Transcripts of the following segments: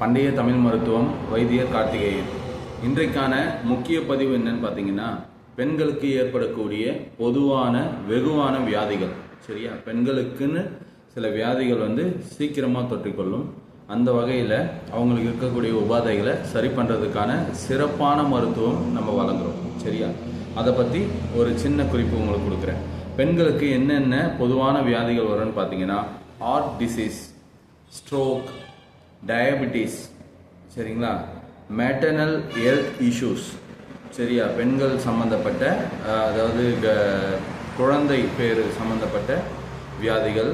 பண்டைய தமிழ் மருத்துவம் வைத்தியர் கார்த்திகேயன். இன்றைக்கான முக்கிய பதிவு என்னன்னு பார்த்தீங்கன்னா பெண்களுக்கு ஏற்படக்கூடிய பொதுவான வெகுவான வியாதிகள். சரியா? பெண்களுக்குன்னு சில வியாதிகள் வந்து சீக்கிரமாக தொற்றிக்கொள்ளும். அந்த வகையில் அவங்களுக்கு இருக்கக்கூடிய உபாதைகளை சரி பண்ணுறதுக்கான சிறப்பான மருத்துவம் நம்ம வழங்குறோம். சரியா? அதை பற்றி ஒரு சின்ன குறிப்பு உங்களுக்கு கொடுக்குறேன். பெண்களுக்கு என்னென்ன பொதுவான வியாதிகள் வரும்னு பார்த்தீங்கன்னா ஹார்ட் டிசீஸ் ஸ்ட்ரோக் டயபிட்டிஸ் சரிங்களா? மேட்டர்னல் ஹெல்த் இஷ்யூஸ் சரியா? பெண்கள் சம்மந்தப்பட்ட அதாவது குழந்தை பேர் சம்மந்தப்பட்ட வியாதிகள்.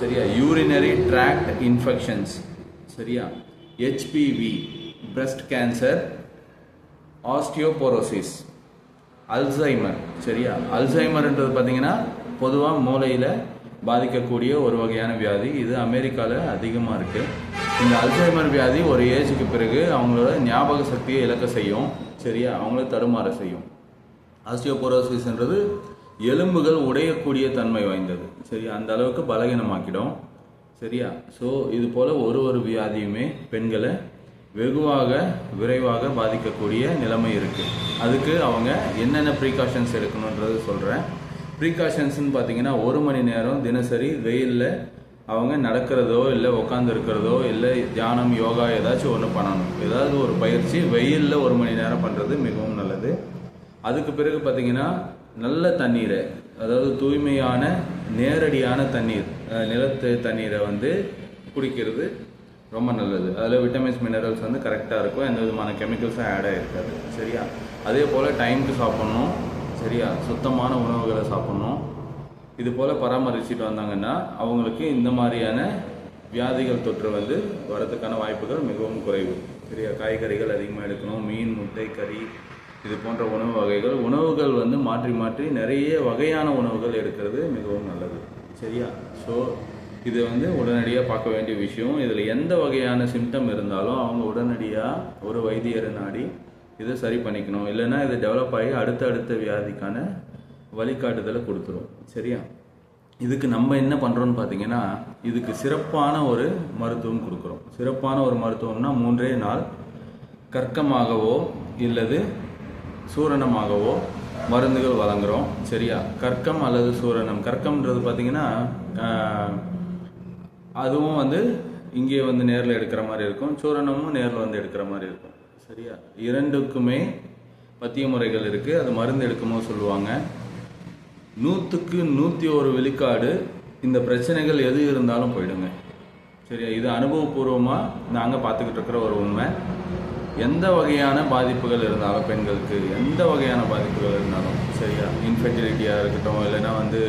சரியா? யூரினரி ட்ராக்ட் இன்ஃபெக்ஷன்ஸ் சரியா? HPV breast cancer osteoporosis Alzheimer சரியா? அல்சைமர்ன்றது பார்த்தீங்கன்னா பொதுவாக மூளையில் பாதிக்கக்கூடிய ஒரு வகையான வியாதி. இது அமெரிக்காவில் அதிகமாக இருக்குது இந்த அல்சைமர் வியாதி ஒரு ஏஜுக்கு பிறகு அவங்களோட ஞாபக சக்தியை இழக்க செய்யும். சரியா? அவங்கள தடுமாற செய்யும். ஆஸ்டியோபோரோசிஸ்ன்றது எலும்புகள் உடையக்கூடிய தன்மை வாய்ந்தது. சரி அந்த அளவுக்கு பலகீனமாக்கிடும். சரியா? ஸோ இது போல் ஒரு ஒரு வியாதியுமே பெண்களை வெகுவாக விரைவாக பாதிக்கக்கூடிய நிலைமை இருக்குது அதுக்கு அவங்க என்னென்ன ப்ரீகாஷன்ஸ் எடுக்கணுன்றது சொல்கிறேன் ப்ரீகாஷன்ஸ்னு பார்த்தீங்கன்னா ஒரு மணி நேரம் தினசரி வெயிலில் அவங்க நடக்கிறதோ இல்லை உட்காந்து இருக்கிறதோ இல்லை தியானம் யோகா ஏதாச்சும் ஒன்று பண்ணணும். ஏதாவது ஒரு பயிற்சி வெயிலில் ஒரு மணி நேரம் பண்ணுறது மிகவும் நல்லது. அதுக்கு பிறகு பார்த்தீங்கன்னா நல்ல தண்ணீரை அதாவது தூய்மையான நேரடியான தண்ணீர் நிலத்து தண்ணீரை வந்து குடிக்கிறது ரொம்ப நல்லது. அதில் விட்டமின்ஸ் மினரல்ஸ் வந்து கரெக்டாக இருக்கும். எந்த விதமான கெமிக்கல்ஸும் ஆட் ஆகிருக்காது சரியா? அதே போல் டைமுக்கு சாப்பிட்ணும். சரியா? சுத்தமான உணவுகளை சாப்பிட்ணும். இது போல் பராமரிச்சுட்டு வந்தாங்கன்னா அவங்களுக்கு இந்த மாதிரியான வியாதிகள் தொற்று வந்து வரதுக்கான வாய்ப்புகள் மிகவும் குறைவு. சரியா காய்கறிகள் அதிகமாக எடுக்கணும் மீன் முட்டை கறி இது போன்ற உணவு வகைகள். உணவுகள் வந்து மாற்றி மாற்றி நிறைய வகையான உணவுகள் எடுக்கிறது மிகவும் நல்லது. சரியா? ஸோ இது வந்து உடனடியாக பார்க்க வேண்டிய விஷயம் இதில் எந்த வகையான சிம்டம் இருந்தாலும் அவங்க உடனடியாக ஒரு வைத்தியரை நாடி இதை சரி பண்ணிக்கணும். இல்லைன்னா இது டெவலப் ஆகி அடுத்த அடுத்த வியாதிக்கான வழிகாட்டுதலை கொடுத்துரும். சரியா? இதுக்கு நம்ம என்ன பண்ணுறோம்னு பார்த்தீங்கன்னா இதுக்கு சிறப்பான ஒரு மருத்துவம் கொடுக்குறோம். சிறப்பான ஒரு மருத்துவம்னா மூன்றே நாள் கற்கமாகவோ இல்லது சூரணமாகவோ மருந்துகள் வழங்குறோம். சரியா? கற்கம் அல்லது சூரணம். கற்கம்ன்றது பார்த்தீங்கன்னா அதுவும் வந்து இங்கே வந்து நேரில் எடுக்கிற மாதிரி இருக்கும். சூரணமும் நேரில் வந்து எடுக்கிற மாதிரி இருக்கும். சரியா? இரண்டுக்குமே பத்திய முறைகள் இருக்குது அது மருந்து எடுக்கும்போது சொல்லுவாங்க. நூற்றுக்கு நூற்றி ஒரு விழுக்காடு இந்த பிரச்சனைகள் எது இருந்தாலும் போயிடுங்க. சரியா? இது அனுபவபூர்வமாக நாங்கள் பார்த்துக்கிட்டு இருக்கிற ஒரு உண்மை. எந்த வகையான பாதிப்புகள் இருந்தாலும் பெண்களுக்கு எந்த வகையான பாதிப்புகள் இருந்தாலும் சரியா? இன்ஃபெர்டிலிட்டியாக இருக்கட்டும் இல்லைன்னா வந்து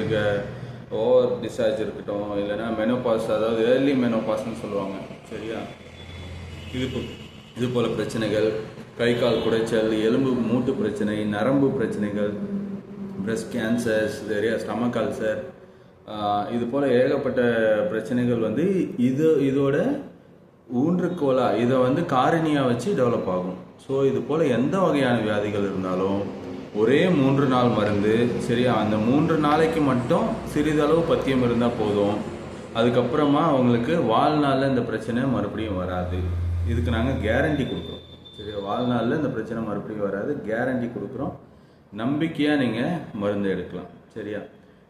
ஓவர் டிஸ்சார்ஜ் இருக்கட்டும் இல்லைன்னா மெனோபாஸ் அதாவது ஏர்லி மெனோபாஸ்னு சொல்லுவாங்க. சரியா? இது இது போல் பிரச்சனைகள் கை கால் குடைச்சல் எலும்பு மூட்டு பிரச்சனை நரம்பு பிரச்சனைகள் பிரஸ்ட் கேன்சர்ஸ் நிறைய ஸ்டமக் அல்சர் இது போல் ஏகப்பட்ட பிரச்சனைகள் வந்து இது இதோட ஊன்றுகோலா இதை வந்து காரணியாக வச்சு டெவலப் ஆகும். ஸோ இது போல் எந்த வகையான வியாதிகள் இருந்தாலும் ஒரே மூன்று நாள் மருந்து சரியா? அந்த மூன்று நாளைக்கு மட்டும் சிறிதளவு பத்தியம் இருந்தால் போதும். அதுக்கப்புறமா அவங்களுக்கு வாழ்நாளில் இந்த பிரச்சனை மறுபடியும் வராது. இதுக்கு நாங்கள் கேரண்டி கொடுக்குறோம். சரியா? வாழ்நாளில் இந்த பிரச்சனை மறுபடியும் வராது. கேரண்டி கொடுக்குறோம். நம்பிக்கையாக நீங்கள் மருந்து எடுக்கலாம். சரியா?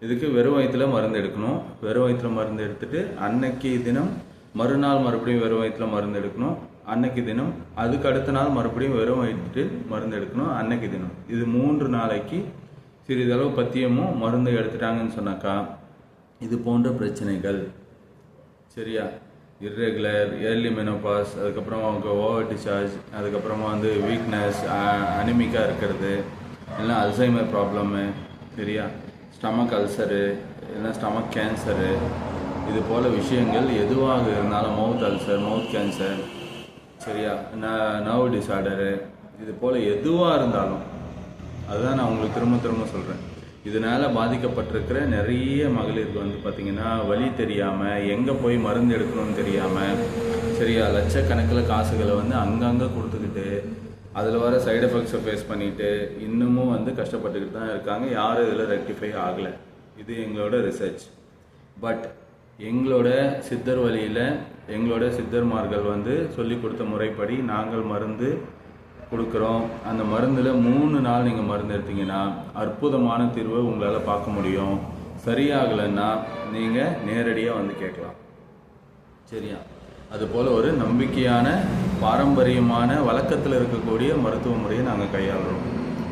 இதுக்கு வெறும் வயிற்றுல மருந்து எடுக்கணும். வெறும் வயிற்றில் மருந்து எடுத்துட்டு அன்னைக்கு தினம் மறுநாள் மறுபடியும் வெறும் வயிற்றுல மருந்து எடுக்கணும். அன்னைக்கு தினம் அதுக்கு அடுத்த நாள் மறுபடியும் வெறும் வயிற்று மருந்து எடுக்கணும். அன்னைக்கு தினம். இது மூன்று நாளைக்கு சிறிதளவு பத்தியமும் மருந்து எடுத்துட்டாங்கன்னு சொன்னாக்கா இது போன்ற பிரச்சனைகள். சரியா? இர்ரெகுலர் ஏர்லி மெனோபாஸ் அதுக்கப்புறம் அவங்க ஓவர் டிஸ்சார்ஜ் அதுக்கப்புறமா வந்து வீக்னஸ் அனிமிக்காக இருக்கிறது. இல்லைனா அல்சைமர் ப்ராப்ளமு சரியா? ஸ்டமக் அல்சரு இல்லைனா ஸ்டமக் கேன்சரு இது போல் விஷயங்கள் எதுவாக இருந்தாலும் மவுத் அல்சர் மவுத் கேன்சர் சரியா? ந நர்வ் டிசார்டரு இது போல் எதுவாக இருந்தாலும் அதுதான் நான் உங்களுக்கு திரும்ப திரும்ப சொல்கிறேன் இதனால் பாதிக்கப்பட்டிருக்கிற நிறைய மகளிருக்கு வந்து பார்த்திங்கன்னா வழி தெரியாமல் எங்கே போய் மருந்து எடுக்கணும்னு தெரியாமல் சரியா? லட்சக்கணக்கில் காசுகளை வந்து அங்கங்கே கொடுத்துக்கிட்டு அதில் வர சைடு எஃபெக்ட்ஸை ஃபேஸ் பண்ணிட்டு இன்னமும் வந்து கஷ்டப்பட்டுக்கிட்டு தான் இருக்காங்க. யாரும் இதில் ரெக்டிஃபை ஆகலை. இது எங்களோட ரிசர்ச் பட் எங்களோட சித்தர் வழியில் எங்களோட சித்தர்மார்கள் வந்து சொல்லி கொடுத்த முறைப்படி நாங்கள் மருந்து கொடுக்குறோம். அந்த மருந்தில் மூணு நாள் நீங்கள் மருந்து எடுத்தீங்கன்னா அற்புதமான தீர்வை உங்களால் பார்க்க முடியும். சரியாகலைன்னா நீங்கள் நேரடியாக வந்து கேட்கலாம். சரியா? அதுபோல் ஒரு நம்பிக்கையான பாரம்பரியமான வழக்கத்தில் இருக்கக்கூடிய மருத்துவ முறையை நாங்கள் கையாளுறோம்.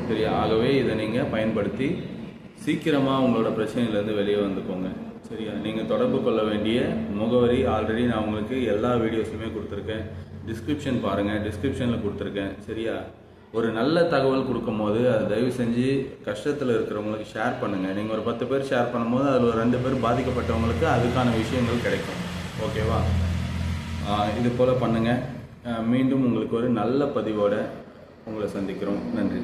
சரியா ஆகவே இதை நீங்கள் பயன்படுத்தி சீக்கிரமாக உங்களோட பிரச்சனையிலேருந்து வெளியே வந்துக்கோங்க. சரியா? நீங்கள் தொடர்பு கொள்ள வேண்டிய முகவரி ஆல்ரெடி நான் உங்களுக்கு எல்லா வீடியோஸுமே கொடுத்துருக்கேன். டிஸ்கிரிப்ஷன் பாருங்கள் டிஸ்கிரிப்ஷனில் கொடுத்துருக்கேன். சரியா? ஒரு நல்ல தகவல் கொடுக்கும்போது அது தயவு செஞ்சு கஷ்டத்தில் இருக்கிறவங்களுக்கு ஷேர் பண்ணுங்கள் நீங்கள் ஒரு பத்து பேர் ஷேர் பண்ணும்போது அதில் ஒரு ரெண்டு பேர் பாதிக்கப்பட்டவங்களுக்கு அதுக்கான விஷயங்கள் கிடைக்கும். ஓகேவா இது போல் பண்ணுங்கள் மீண்டும் உங்களுக்கு ஒரு நல்ல பதிவோடு உங்களை சந்திக்கிறோம். நன்றி.